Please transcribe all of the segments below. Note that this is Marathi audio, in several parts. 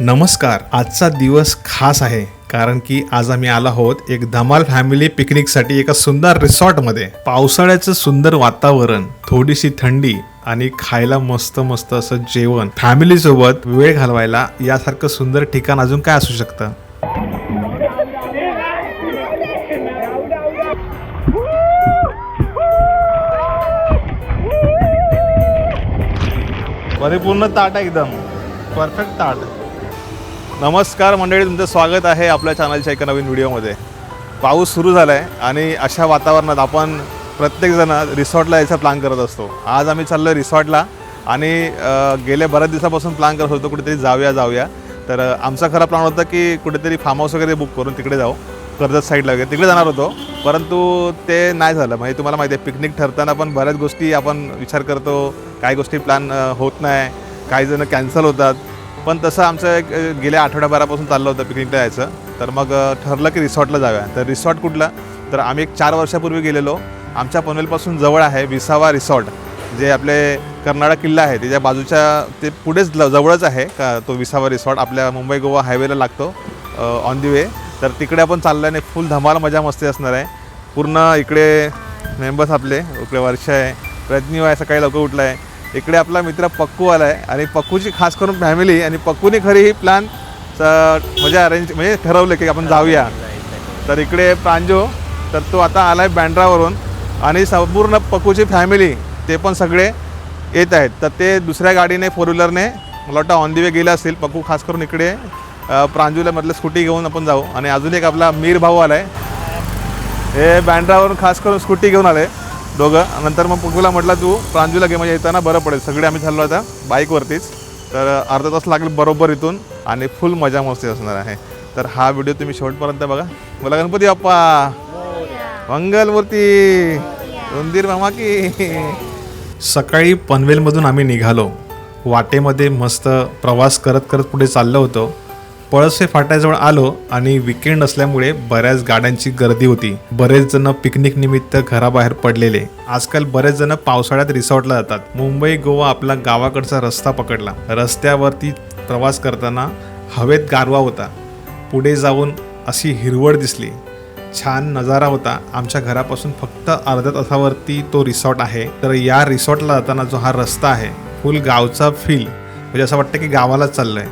नमस्कार आजचा दिवस खास आहे कारण की आज आम्ही आलो आहोत एक धमाल फॅमिली पिकनिकसाठी एका सुंदर रिसॉर्टमध्ये पावसाळ्याचं सुंदर वातावरण थोडीशी थंडी आणि खायला मस्त मस्त असं जेवण फॅमिली सोबत वेळ घालवायला यासारखं सुंदर ठिकाण अजून काय असू शकतं? परिपूर्ण ताट आहे एकदम. परफेक्ट ताट. नमस्कार मंडळी तुमचं स्वागत आहे आपल्या चॅनलच्या एका नवीन व्हिडिओमध्ये. पाऊस सुरू झाला आहे आणि अशा वातावरणात आपण प्रत्येकजण रिसॉर्टला यायचा प्लॅन करत असतो. आज आम्ही चाललो आहे रिसॉर्टला आणि गेल्या बऱ्याच दिवसापासून प्लॅन करत होतो कुठेतरी जाऊया जाऊया. तर आमचा खरा प्लॅन होता की कुठेतरी फार्म हाऊस वगैरे बुक करून तिकडे जाऊ. कर्जत साईडला वगैरे. तिकडे जाणार होतो. परंतु ते नाही झालं. म्हणजे तुम्हाला माहिती आहे पिकनिक ठरताना पण बऱ्याच गोष्टी आपण विचार करतो. काही गोष्टी प्लॅन होत नाही. काही जण कॅन्सल होतात. पण तसं आमचं एक गेल्या आठवड्याभरापासून चाललं होतं पिकनिकला जायचं. तर मग ठरलं की रिसॉर्टला जाऊया. तर रिसॉर्ट कुठला? तर आम्ही एक चार वर्षापूर्वी गेलेलो. आमच्या पनवेलपासून जवळ आहे विसावा रिसॉर्ट जे आपले कर्नाळा किल्ला आहे. त्याच्या बाजूच्या ते पुढेच जवळच आहे का तो विसावा रिसॉर्ट. आपल्या मुंबई गोवा हायवेला लागतो ऑन दी वे तर तिकडे आपण चाललो आहे फुल धमाल मजा मस्ती असणार आहे. पूर्ण इकडे मेंबर्स आपले इकडे वर्ष आहे प्रज्ञू आहे सकाळी लवकर उठला आहे इकडे आपला मित्र पक्कू आला आहे आणि पक्कूची खास करून फॅमिली आणि पक्कूने खरी ही प्लॅन म्हणजे अरेंज म्हणजे ठरवलं की आपण जाऊया. तर इकडे प्रांजो तर तो आता आला आहे बँड्रावरून आणि संपूर्ण पक्कूची फॅमिली ते पण सगळे येत आहेत. तर ते दुसऱ्या गाडीने फोर व्हीलरने मला वाटतं ऑन दी वे गेला असतील पक्कू खास करून इकडे प्रांजूला म्हटलं स्कूटी घेऊन आपण जाऊ. आणि अजून एक आपला मीर भाऊ आला आहे हे बँड्रावरून खास करून स्कूटी घेऊन आले. दोघं. नंतर मग पक्कूला म्हटलं तू प्रांजूला घे म्हणजे येताना बरं पडेल. सगळे आम्ही चाललो आता बाईकवरतीच. तर अर्धा तास लागेल बरोबर इथून आणि फुल मजा मस्ती असणार आहे. तर हा व्हिडिओ तुम्ही शेवटपर्यंत बघा. बोला गणपती बाप्पा. मंगलमूर्ती. उंदीर मामा की. सकाळी पनवेलमधून आम्ही निघालो. वाटेमध्ये मस्त प्रवास करत करत पुढे चाललो होतो. पळसे फाट्याजवळ आलो आणि विकेंड असल्यामुळे बऱ्याच गाड्यांची गर्दी होती. बरेच जण पिकनिक निमित्त घराबाहेर पडलेले. आजकाल बरेच जण पावसाळ्यात रिसॉर्टला जातात. मुंबई गोवा आपला गावाकडचा रस्ता पकडला. रस्त्यावरती प्रवास करताना हवेत गारवा होता. पुढे जाऊन अशी हिरवळ दिसली. छान नजारा होता. आमच्या घरापासून फक्त अर्ध्या तासावरती तो रिसॉर्ट आहे. तर या रिसॉर्टला जाताना जो हा रस्ता आहे फुल गावचा फील म्हणजे असं वाटतं की गावाला चाललंय.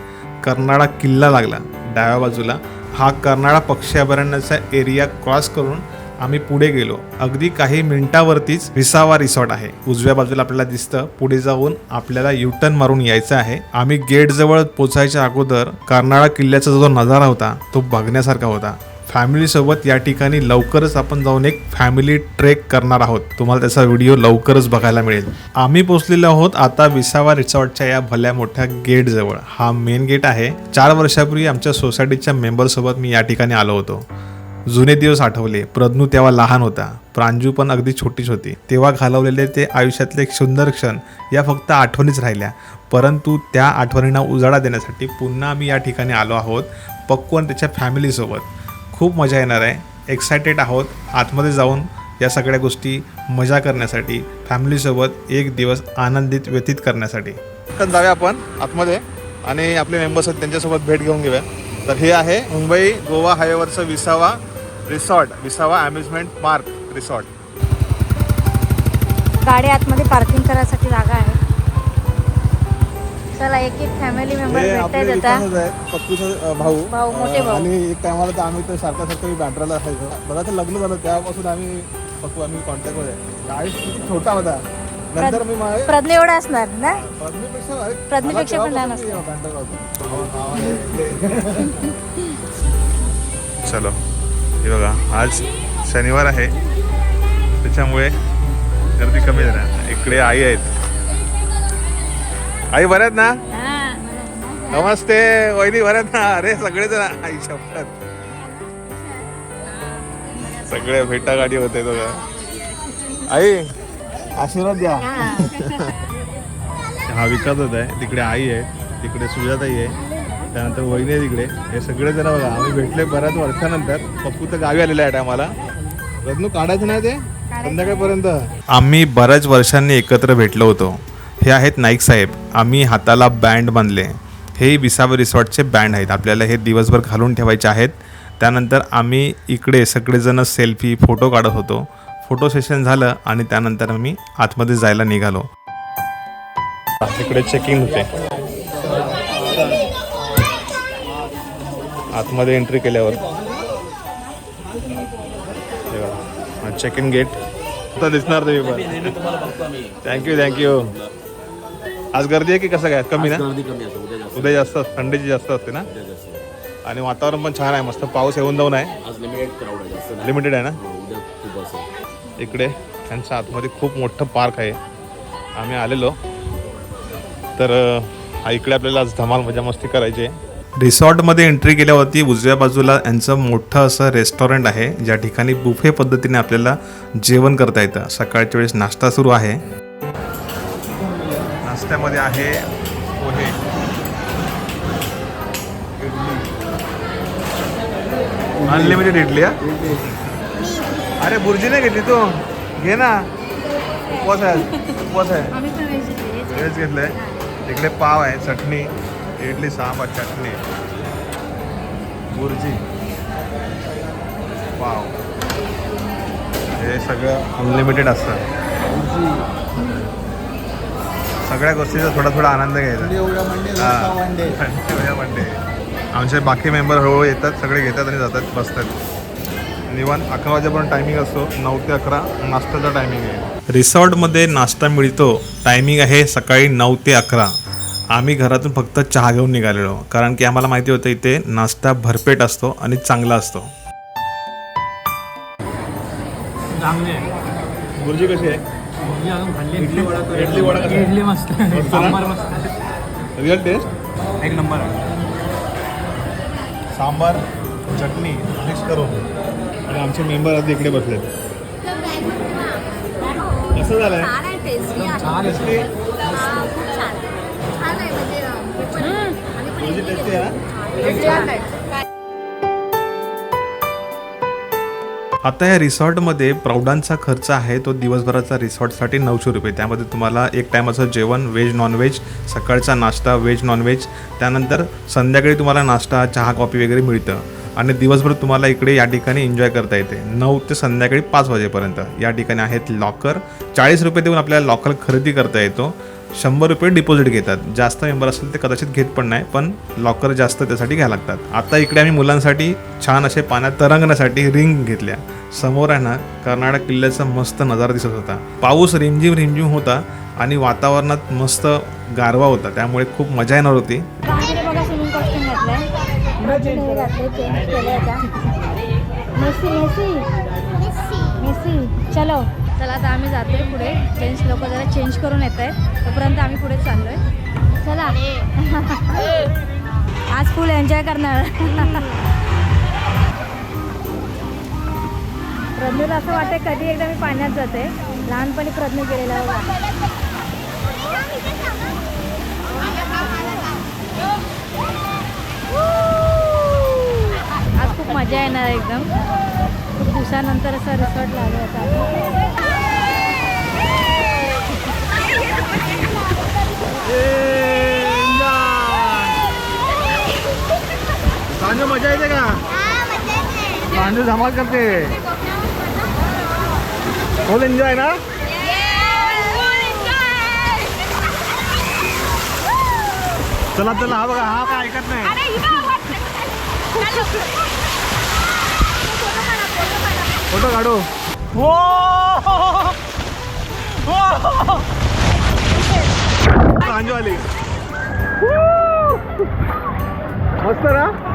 कर्नाळा किल्ला लागला. डाव्या बाजूला. हा कर्नाळा पक्षी अभयारण्याचा एरिया क्रॉस करून आम्ही पुढे गेलो. अगदी काही मिनिटावरतीच विसावा रिसॉर्ट आहे. उजव्या बाजूला आपल्याला दिसतं. पुढे जाऊन आपल्याला युटर्न मारून यायचं आहे. आम्ही गेट जवळ पोचायच्या अगोदर कर्नाळा किल्ल्याचा जो नजारा होता तो बघण्यासारखा होता. फॅमिलीसोबत या ठिकाणी लवकरच आपण जाऊन एक फॅमिली ट्रेक करणार आहोत. तुम्हाला त्याचा व्हिडिओ लवकरच बघायला मिळेल. आम्ही पोहोचलेलो आहोत आता विसावा रिसॉर्टच्या या भल्या मोठ्या गेट जवळ. हा मेन गेट आहे. चार वर्षापूर्वी आमच्या सोसायटीच्या मेंबरसोबत मी या ठिकाणी आलो होतो. जुने दिवस आठवले. प्रज्ञू तेव्हा लहान होता. प्रांजू पण अगदी छोटीच होती. तेव्हा घालवलेले ते आयुष्यातले एक सुंदर क्षण या फक्त आठवणीच राहिल्या. परंतु त्या आठवणींना उजाळा देण्यासाठी पुन्हा आम्ही या ठिकाणी आलो आहोत. पक्कू आणि त्याच्या फॅमिलीसोबत खूप मजा येणार आहे. एक्सायटेड आहोत. आतमध्ये जाऊन या सगळ्या गोष्टी मजा करण्यासाठी फॅमिलीसोबत एक दिवस आनंदित व्यतीत करण्यासाठी. जाऊया आपण आतमध्ये आणि आपले मेंबर्स आहेत त्यांच्यासोबत भेट घेऊन घेऊया. तर हे आहे मुंबई गोवा हायवेवरचं विसावा रिसॉर्ट विसावा अम्युजमेंट पार्क रिसॉर्ट. गाडी आतमध्ये पार्किंग करायसाठी जागा आहे. चला एक एक फॅमिली मेंबर आहेत, पप्पूचं भाऊ. भाऊ, मोठे भाऊ. आणि एक टायमाला तर आम्ही तर सारखं सारखं बँड्राला असायचो. बघा ते लग्न झालं त्यापासून आम्ही पप्पू आम्ही कॉन्टॅक्टमध्ये. किती छोटा होता. नंतर मी प्रज्ञा एवढा असणार ना? प्रज्ञेपेक्षा पण लहान. चलो. हे बघा आज शनिवार आहे. त्याच्यामुळे गर्दी कमी झाली. इकडे आई आहेत. आई बऱ्या आहेत ना नमस्ते वहिनी बऱ्या आहेत ना. अरे सगळे जण आई शपथ. सगळे भेटा गाडी होते बघा आई आशीर्वाद द्या. हा. विकास होत आहे. तिकडे आई आहे तिकडे सुजाताई आहे. त्यानंतर वहिनी आहे तिकडे. हे सगळे जण बघा आम्ही भेटले बऱ्याच वर्षानंतर. पप्पू तर गावी आलेला आहे टायमाला रत्नू काढायचं नाही ते? संध्याकाळपर्यंत. आम्ही बऱ्याच वर्षांनी एकत्र भेटलो होतो. हे आहेत नाईक साहेब. आम्ही हाताला बँड बांधले. हे विसावे रिसॉर्टचे बँड आहेत. आपल्याला हे दिवसभर घालून ठेवायचे आहेत. त्यानंतर आम्ही इकडे सगळेजण सेल्फी फोटो काढत होतो. फोटो सेशन झालं आणि त्यानंतर आम्ही आतमध्ये जायला निघालो. इकडे चेकिंग होते. आतमध्ये एंट्री केल्यावर. चेक इन गेट आता दिसणार तुम्ही पण. थँक्यू थँक्यू आज गर्दी आहे की कसं काय? कमी ना? गर्दी कमी असते उद्या जास्त. उद्या जास्त असते, थंडीची जास्त असते ना? उद्या जास्त. आहे. आणि वातावरण पण छान आहे मस्त पाऊस येऊन जाऊन आहे. आज लिमिटेड क्राऊड आहे जास्त नाही. लिमिटेड आहे ना? हो, उद्या खूप असेल इकडे त्यांच्या आतमध्ये खूप मोठं पार्क आहे. आम्ही आलेलो. तर अ, इकडे आपल्याला आज धमाल मजा मस्ती करायची आहे. रिसॉर्टमध्ये एंट्री केल्यावरती उजव्या बाजूला यांचं मोठं असं रेस्टॉरंट आहे. ज्या ठिकाणी बुफे पद्धतीने आपल्याला जेवण करता येतं. सकाळच्या वेळेस नाश्ता सुरू आहे. नाश्त्यामध्ये आहे. पोहे अनलिमिटेड इडली हा? अरे बुर्जी नाही घेतली तू. घे ना. उपवास आहे. उपवास आहे. व्हेज घेतलंय. तिकडे पाव आहे चटणी. इडली सांबार चटणी. बुर्जी. पाव. हे सगळं अनलिमिटेड असतं. सगळ्या गोष्टीचा थोडा थोडा आनंद घ्यायचा. हा. उद्या मंडे आमचे बाकी मेंबर हळूहळू येतात सगळे घेतात आणि जातात बसतात. निवांत अकरा वाजेपर्यंत टायमिंग असतो. नऊ ते अकरा नाश्त्याचा टायमिंग आहे. रिसॉर्टमध्ये नाश्ता मिळतो. टायमिंग आहे सकाळी नऊ ते अकरा. आम्ही घरातून फक्त चहा घेऊन निघालेलो. कारण की आम्हाला माहिती होतं इथे नाश्ता भरपेट असतो आणि चांगला असतो. गुरुजी कशी आहे? इडली वडा कसा? आहे? इडली मस्त. सांबार मस्त. रिअल टेस्ट एक नंबर आहे. सांबार चटणी मिक्स करून. आणि आमचे मेंबर आता इकडे बसले कसं झालंय? छान आहे टेस्टी आहे. छान आहे. हा, खूप छान छान आहे म्हणजे अं, हे पण आणि पण गुरुजी टेस्टी आहे. ना? छान आहे. आता या रिसॉर्टमध्ये प्रौढांचा खर्च आहे तो दिवसभराचा रिसॉर्टसाठी नऊशे रुपये. त्यामध्ये तुम्हाला एक टायमाचं जेवण व्हेज नॉनव्हेज सकाळचा नाश्ता व्हेज नॉनव्हेज त्यानंतर संध्याकाळी तुम्हाला नाश्ता चहा कॉफी वगैरे मिळतं. आणि दिवसभर तुम्हाला इकडे या ठिकाणी एन्जॉय करता येते. नऊ ते संध्याकाळी पाच वाजेपर्यंत. या ठिकाणी आहेत लॉकर चाळीस रुपये देऊन आपल्याला लॉकर खरेदी करता येतो. शंभर रुपये डिपॉझिट घेतात. जास्त मेंबर असेल ते कदाचित घेत पण नाही पण लॉकर जास्त त्यासाठी घ्यायला लागतात. आता इकडे आम्ही मुलांसाठी छान असे पाण्यात तरंगण्यासाठी रिंग घेतल्या. समोर आहे ना कर्नाटक किल्ल्याचा मस्त नजारा दिसत होता. पाऊस रिमझिम रिमझिम होता आणि वातावरणात मस्त गारवा होता. त्यामुळे खूप मजा येणार होती. चलो. चला आता आम्ही जातोय पुढे. जेंट्स लोक जरा चेंज करून येत आहेत तोपर्यंत आम्ही पुढे चाललोय. चला. आज फुल एन्जॉय करणार. प्रज्ञूला असं वाटतं कधी एकदा मी पाण्यात जाते. लहानपणी प्रज्ञू गेलेला आज खूप मजा येणार आहे एकदम. खूप दिवसानंतर असं रिसॉर्ट लागलं होता. सांजू धमाल करते. फुल एन्जॉय ना? चला चला हा बघा हा काय ऐकत नाही. फोटो काढू. सांजू आली. मस्त ना?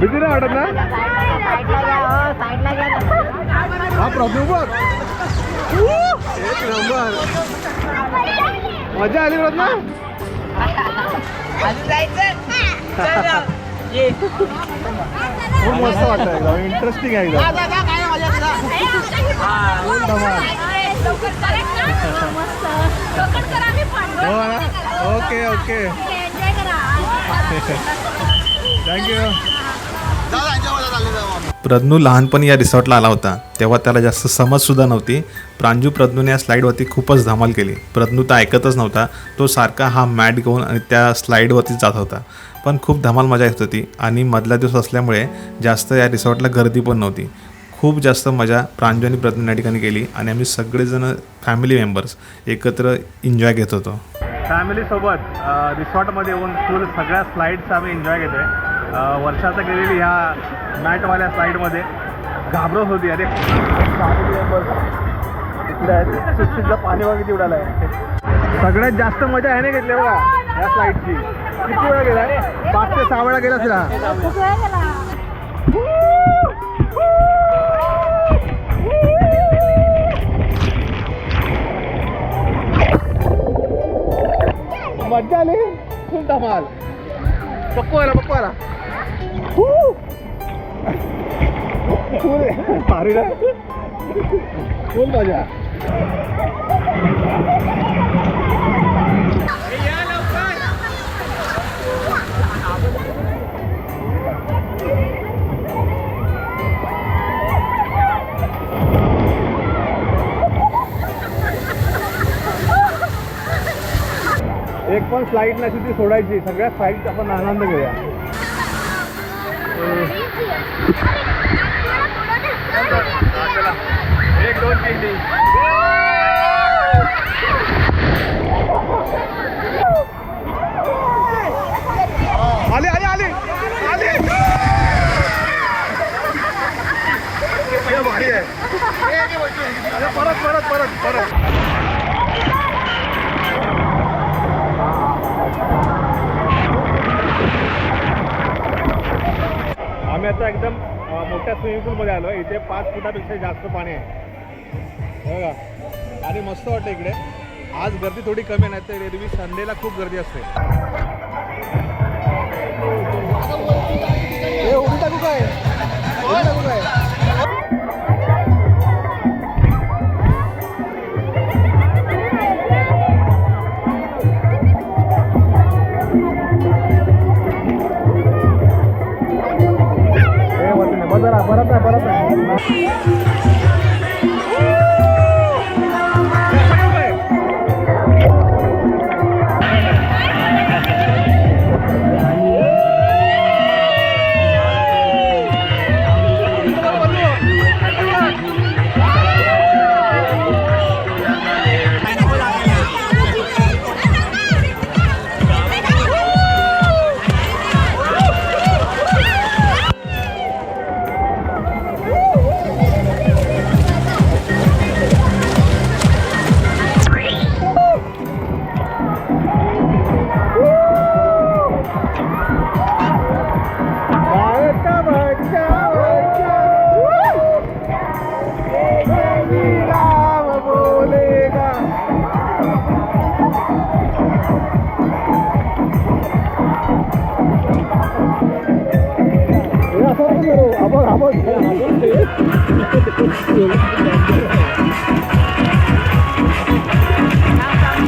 भीती नाही वाटत ना हा प्रॉब्लेम बघ. एक नंबर. मजा आली बघ ना खूप मस्त वाटतं एकदम इंटरेस्टिंग आहे एकदम हो ना ओके ओके. थँक्यू प्रज्ञू लहानपणी या रिसॉर्टला आला होता. तेव्हा त्याला जास्त समजसुद्धा नव्हती. प्रांजू प्रज्ञूने या स्लाईडवरती खूपच धमाल केली. प्रज्ञू तर ऐकतच नव्हता. तो सारखा हा मॅट घेऊन आणि त्या स्लाईडवरती जात होता. पण खूप धमाल मजा येत होती आणि मधला दिवस असल्यामुळे जास्त या रिसॉर्टला गर्दी पण नव्हती. खूप जास्त मजा प्रांजू आणि प्रज्ञू या ठिकाणी केली आणि आम्ही सगळेजण फॅमिली मेंबर्स एकत्र एन्जॉय घेत होतो. फॅमिलीसोबत रिसॉर्टमध्ये येऊन फुल सगळ्या स्लाईड्स आम्ही एन्जॉय घेतो आहे वर्षाचा गेलेली ह्या मॅटवाल्या साईडमध्ये घाबरत होती अरे. इकडे पाणी वगैरे उडालं आहे सगळ्यात जास्त मजा आहे ना घेतली बघा या फ्लाईटची किती वेळा गेला पाच ते सहा वेळा गेला असेल. हा. मजा आली. खूप धमाल. पक्को आला पक्को आला. फुल मजा एक पण फ्लाईट नशी ती सोडायची. सगळ्या फ्लाईट आपण आनंद घेऊया. एक दोन तीन तीन आले. आले. आले आले भारी आहे. अरे परत परत परत परत. आम्ही आता एकदम मोठ्या स्विमिंग पूलमध्ये आलो इथे पाच फुटापेक्षा जास्त पाणी आहे. बघा. आणि मस्त वाटतं इकडे. आज गर्दी थोडी कमी नाही तर एरवी संडेला खूप गर्दी असते. ए, उडी टाकू काय उडी टाकू काय आहे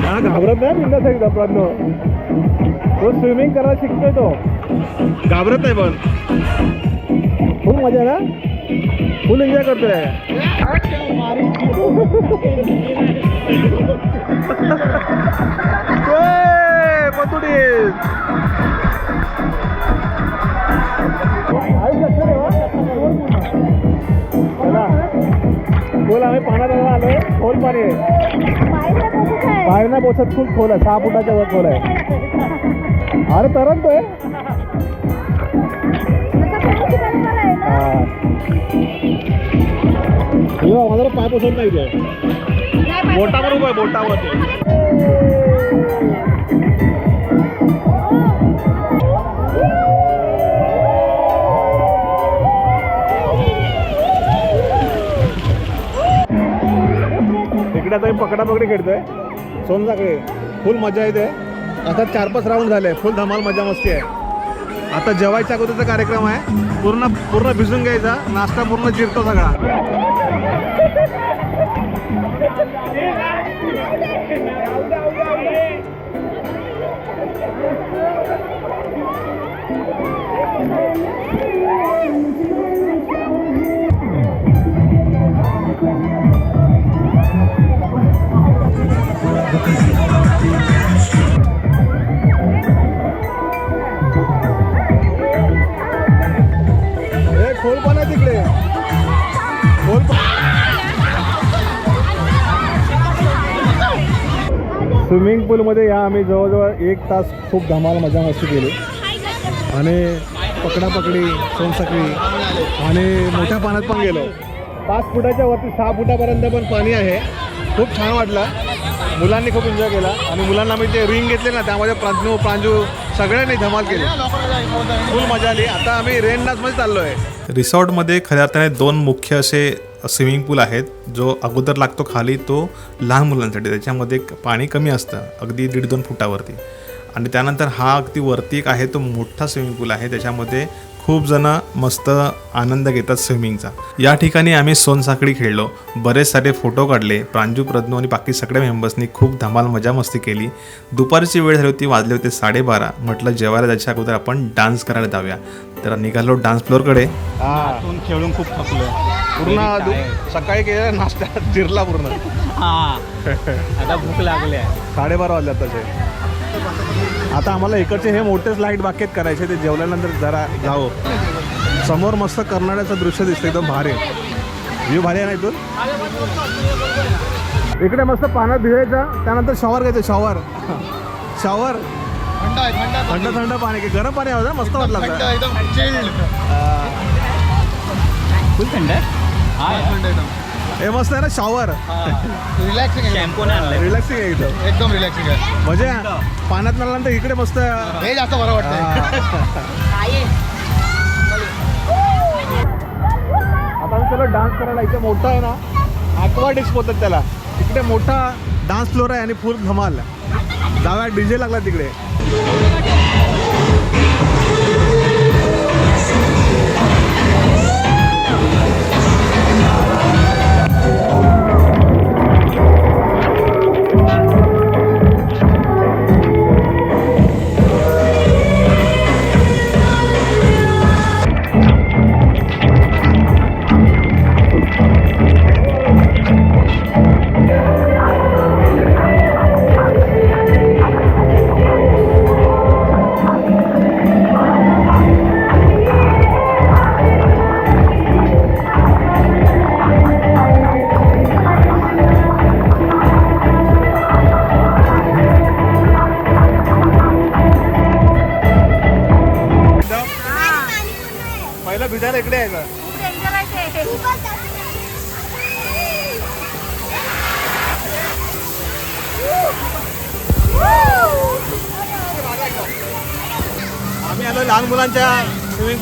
हा घाबरत नाही बिंदास एकदा प्रज्ञ तो स्विमिंग करायला शिकतोय तो. घाबरत नाही पण. खूप मजा आहे ना? फुल एन्जॉय करतोय. ए, आम्ही पाण्यात आलोय. खोल पाणी आहे. पाय नाही पोचत खूप खोल आहे सहा फुटाच्या वर खोल आहे. अरे तरंगतोय. ना माझा पाय पोचत नाही ते. बोटावर उभं आहे बोटावर. आता मी पकडापकडी खेळतोय. सोनसाखळी फुल मजा येते. आता चार पाच राऊंड झाले. फुल धमाल मजा मस्ती आहे. आता जेवायच्या अगोदरचा कार्यक्रम आहे. पूर्ण पूर्ण भिजून घ्यायचा. नाश्ता पूर्ण चिरतो सगळा. खोल पण आहे तिकडे. खोल स्विमिंग पूलमध्ये या आम्ही जवळजवळ एक तास खूप धमाल मजा मस्ती केली. आणि पकडापकडी सोनसकळी आणि मोठ्या पाण्यात पण गेलो. पाच फुटाच्या वरती सहा फुटापर्यंत पण पाणी आहे. खूप छान वाटलं. मुलांनी खूप एन्जॉय केला. आणि मुलांना मी ते रिंग घेतले ना त्यामध्ये प्रांजू प्रांजू सगळ्यांनी धमाल केली. फुल मजा आली. आता आम्ही रेन डान्समध्ये चाललो आहे रिसॉर्टमध्ये खऱ्या अर्थाने दोन मुख्य असे स्विमिंग पूल आहेत जो अगोदर लागतो खाली तो लहान मुलांसाठी. त्याच्यामध्ये पाणी कमी असतं अगदी दीड दोन फुटावरती. आणि त्यानंतर हा अगदी वरती एक आहे तो मोठा स्विमिंग पूल आहे. त्याच्यामध्ये खूप जण मस्त आनंद घेतात स्विमिंगचा. या ठिकाणी आम्ही सोनसाखळी खेळलो. बरेच सारे फोटो काढले. प्रांजू प्रज्ञू आणि बाकी सगळ्या मेंबर्सनी खूप धमाल मजा मस्ती केली. दुपारची वेळ झाली होती वाजले होते साडेबारा. म्हटलं जेवायला जायच्या अगोदर आपण डान्स करायला जाऊया. तर निघालो डान्स फ्लोअरकडे. खेळून खूप थकलो पूर्ण सकाळी केलेला नाश्ता जिरला पूर्ण. आता भूक लागली आहे. साडेबारा वाजले आताचे आता आम्हाला इकडचे हे मोठेच लाइट बाकेत करायचे ते जेवल्यानंतर जरा जावं. समोर मस्त कर्नाटकाचं दृश्य दिसतं एकदम भारी. व्ह्यू भारी आहे ना इथून? इकडे मस्त पाण्यात भिजायचं त्यानंतर शॉवर घ्यायचं शॉवर शॉवर थंड थंड पाणी की गरम पाणी होतं मस्त वाटलं आता. फुल थंड हा हे मस्त आहे ना शॉवर रिलॅक्सिंग शॅम्पू नाही रिलॅक्सिंग आहे एकदम एकदम रिलॅक्सिंग आहे. म्हणजे पाण्यात नंतर इकडे मस्त हे जास्त बरं मी चलो डान्स करायला इथे मोठा आहे ना ॲक्वाटिक्स बोलतात त्याला. तिकडे मोठा डान्स फ्लोर आहे आणि फुल धमाल. डाव्या डीजे लागला तिकडे.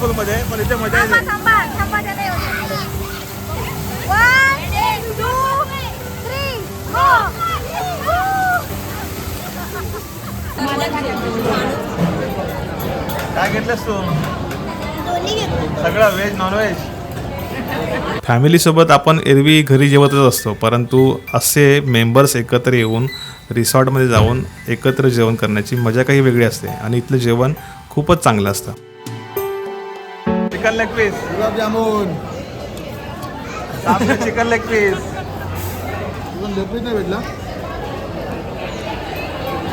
स्विमिंग पूलमध्ये पण इथे मजा येते. काय घेतलंस तू? सगळं व्हेज नॉनव्हेज फॅमिलीसोबत आपण एरवी घरी जेवतच असतो परंतु असे मेंबर्स एकत्र येऊन रिसॉर्टमध्ये जाऊन एकत्र जेवण करण्याची मजा काही वेगळी असते आणि इथलं जेवण खूपच चांगलं असतं. Chicken leg piece. Gulab jamun chicken leg piece. तुझं लेपीच नाही भेटला?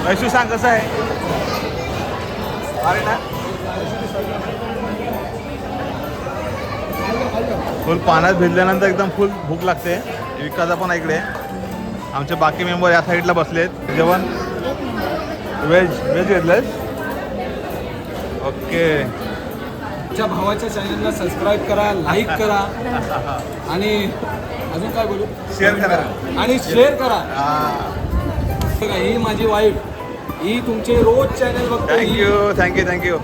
वैशू सांग कसं आहे? अरे ना. फुल पाण्यात भिजल्यानंतर एकदम फुल भूक लागते. विकासा पण इकडे. आमचे बाकी मेंबर या साईडला बसलेत. जेवण? व्हेज व्हेज घेतलंय ओके. आमच्या भावाच्या चॅनलला सबस्क्राईब करा लाईक करा. आणि अजून काय बोलू? शेअर करा. आणि शेअर करा. ही. माझी वाईफ ही तुमचे रोज चॅनल बघते. ही- थँक्यू थँक्यू थँक्यू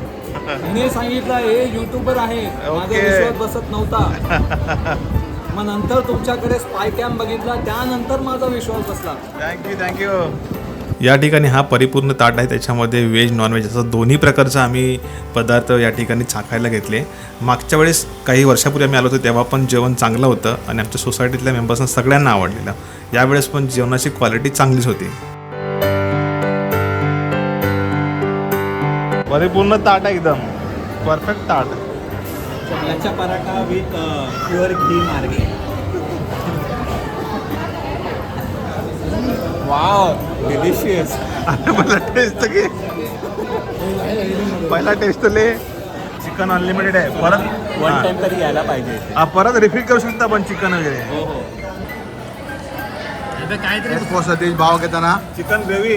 हिने सांगितलं हे युट्यूबर आहे. माझा ओके. विश्वास बसत नव्हता. मग नंतर तुमच्याकडे स्पाय कॅम बघितला. त्यानंतर माझा विश्वास बसला. थँक्यू थँक्यू या ठिकाणी हा परिपूर्ण ताट आहे. त्याच्यामध्ये व्हेज नॉनव्हेज असं दोन्ही प्रकारचं आम्ही पदार्थ या ठिकाणी चाखायला घेतले. मागच्या वेळेस काही वर्षापूर्वी आम्ही आलो होतो तेव्हा पण जेवण चांगलं होतं आणि आमच्या सोसायटीतल्या मेंबर्सना सगळ्यांना आवडलेलं. यावेळेस पण जेवणाची क्वालिटी चांगलीच होती. परिपूर्ण ताट आहे एकदम. परफेक्ट ताट. पराठा विथ प्युअर घी मार्गे. वाव डिलिशियस पहिला टेस्ट घे पहिला टेस्ट ले चिकन अनलिमिटेड आहे. परत वन हा. टाइम तरी यायला पाहिजे. हा, परत रिफिल करू शकता आपण चिकन वगैरे. हो हो. सतीश भाव घेताना. चिकन ग्रेव्ही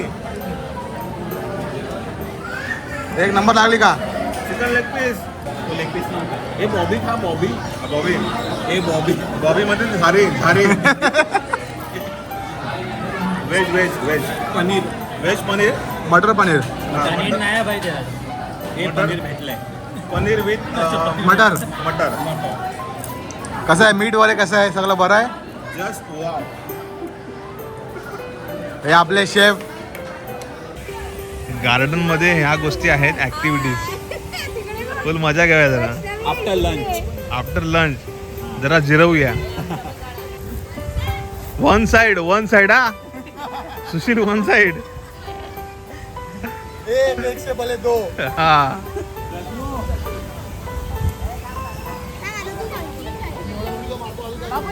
एक नंबर लागली का? Chicken leg piece leg piece हे बॉबी खा बॉबी बॉबी हे बॉबी बॉबी मध्ये झारी झारी veg veg veg paneer. Veg paneer? Matar paneer. Paneer नाही पाहिजे हे पनीर भेटलंय. पनीर विथ मटर. मटर. कसं आहे? मीठ वगैरे कसं आहे? सगळं बरं आहे? जस्ट वाव हे आपले शेफ गार्डनमध्ये ह्या गोष्टी आहेत ऍक्टिव्हिटीज फुल मजा घ्याव्या जरा. आफ्टर लंच आफ्टर लंच जरा जिरवूया. वन साइड वन साइड हा? सुशील वन साइड दो. हा.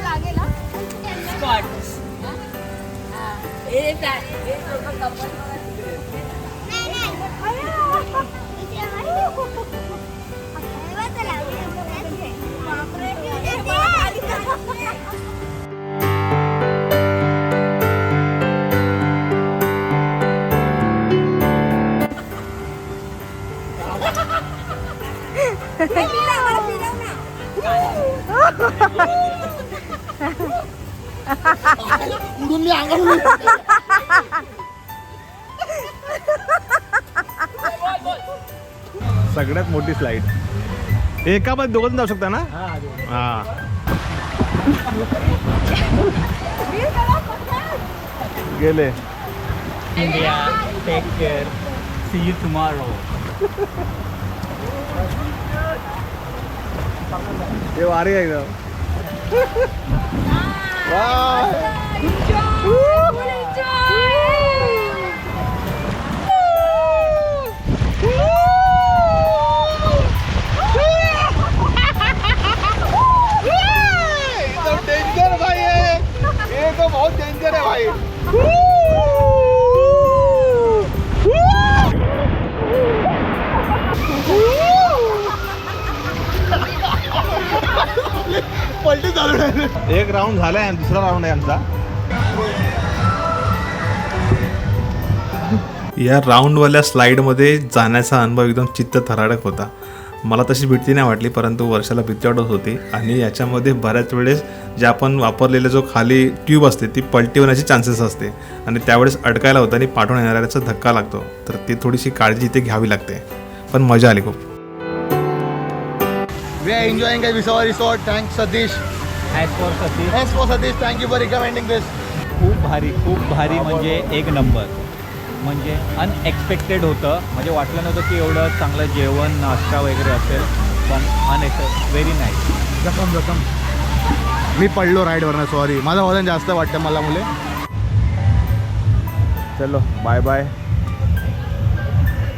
लागेल मी अंगावर सगळ्यात मोठी स्लाइड एका मध्ये दोघं जाऊ शकता ना? हा गेले. India take care see you tomorrow हे वारी आहे एकदम डेंजर बहुत एक राऊंड झालाय दुसरा राऊंड आहे आमचा. या राऊंडवाल्या स्लाईडमध्ये जाण्याचा अनुभव एकदम चित्त थरारक होता मला तशी भीती नाही वाटली परंतु वर्षाला भीती वाटत होती आणि याच्यामध्ये बऱ्याच वेळेस जे आपण वापरलेले जो खाली ट्यूब असते ती पलटी होण्याची चान्सेस असते आणि त्यावेळेस अडकायला होतं आणि पाठवून येणाऱ्याचा धक्का लागतो तर ती थोडीशी काळजी इथे घ्यावी लागते पण मजा आली खूप we are. Thanks Satish. As for Satish. Thank you for recommending this. खूप भारी खूप भारी म्हणजे एक नंबर म्हणजे अनएक्सपेक्टेड होतं. म्हणजे वाटलं नव्हतं की एवढं चांगलं जेवण नाश्ता वगैरे असेल. पण अनएक्स व्हेरी नाईस जखम जखम. मी पडलो राईडवरनं सॉरी माझं वजन जास्त वाटतं मला मुले. चलो बाय बाय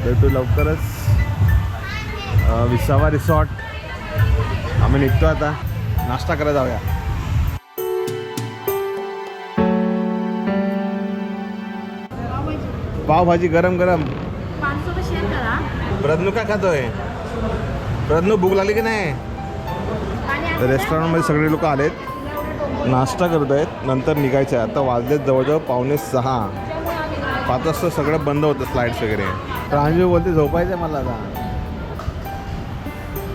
भेटू लवकरच. विसावा रिसॉर्ट आम्ही निघतो आता. नाश्ता करायला जाऊया. पावभाजी गरम गरम. माणसोबत शेअर करा. प्रज्ञू काय खातोय? प्रज्ञू भूक लागली की नाही? रेस्टॉरंटमध्ये सगळे लोक आलेत. नाश्ता करत आहेत नंतर निघायचे आहे. आता वाजलेत जवळजवळ पावणे सहा. पाच वाजता सगळं बंद होतं स्लाइड्स वगैरे. प्रांजू बोलते झोपायचं आहे मला आता.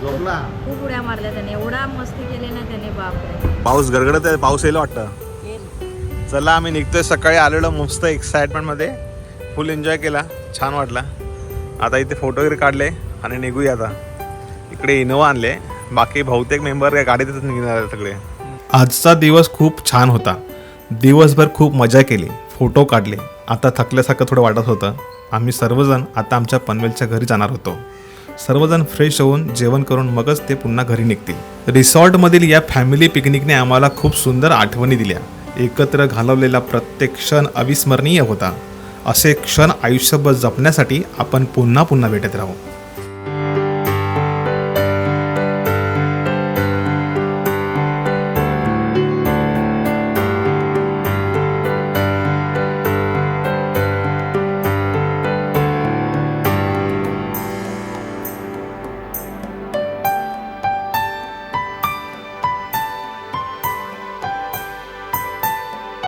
झोपला? खूप उड्या मारल्या त्याने. एवढा मस्ती केली ना त्याने बापरे. पाऊस गडगडत आहे पाऊस येईल वाटतं. चला आम्ही निघतोय सकाळी. आलेलो मस्त एक्साइटमेंटमध्ये फुल एन्जॉय केला छान वाटला. आता इथे फोटो वगैरे काढले आणि निघूया आता. इकडे इनोवा आणले. बाकी बहुतेक मेंबर गाडीतच निघणार सगळे. आजचा दिवस खूप छान होता. दिवसभर खूप मजा केली. फोटो काढले. आता थकल्यासारखं थोडं वाटत होतं. आम्ही सर्वजण आता आमच्या पनवेलच्या घरी जाणार होतो. सर्वजण फ्रेश होऊन जेवण करून मगच ते पुन्हा घरी निघतील. रिसॉर्टमधील या फॅमिली पिकनिकने आम्हाला खूप सुंदर आठवणी दिल्या. एकत्र घालवलेला प्रत्येक क्षण अविस्मरणीय होता. असे क्षण आयुष्यभर जपण्यासाठी आपण पुन्हा पुन्हा भेटत राहू.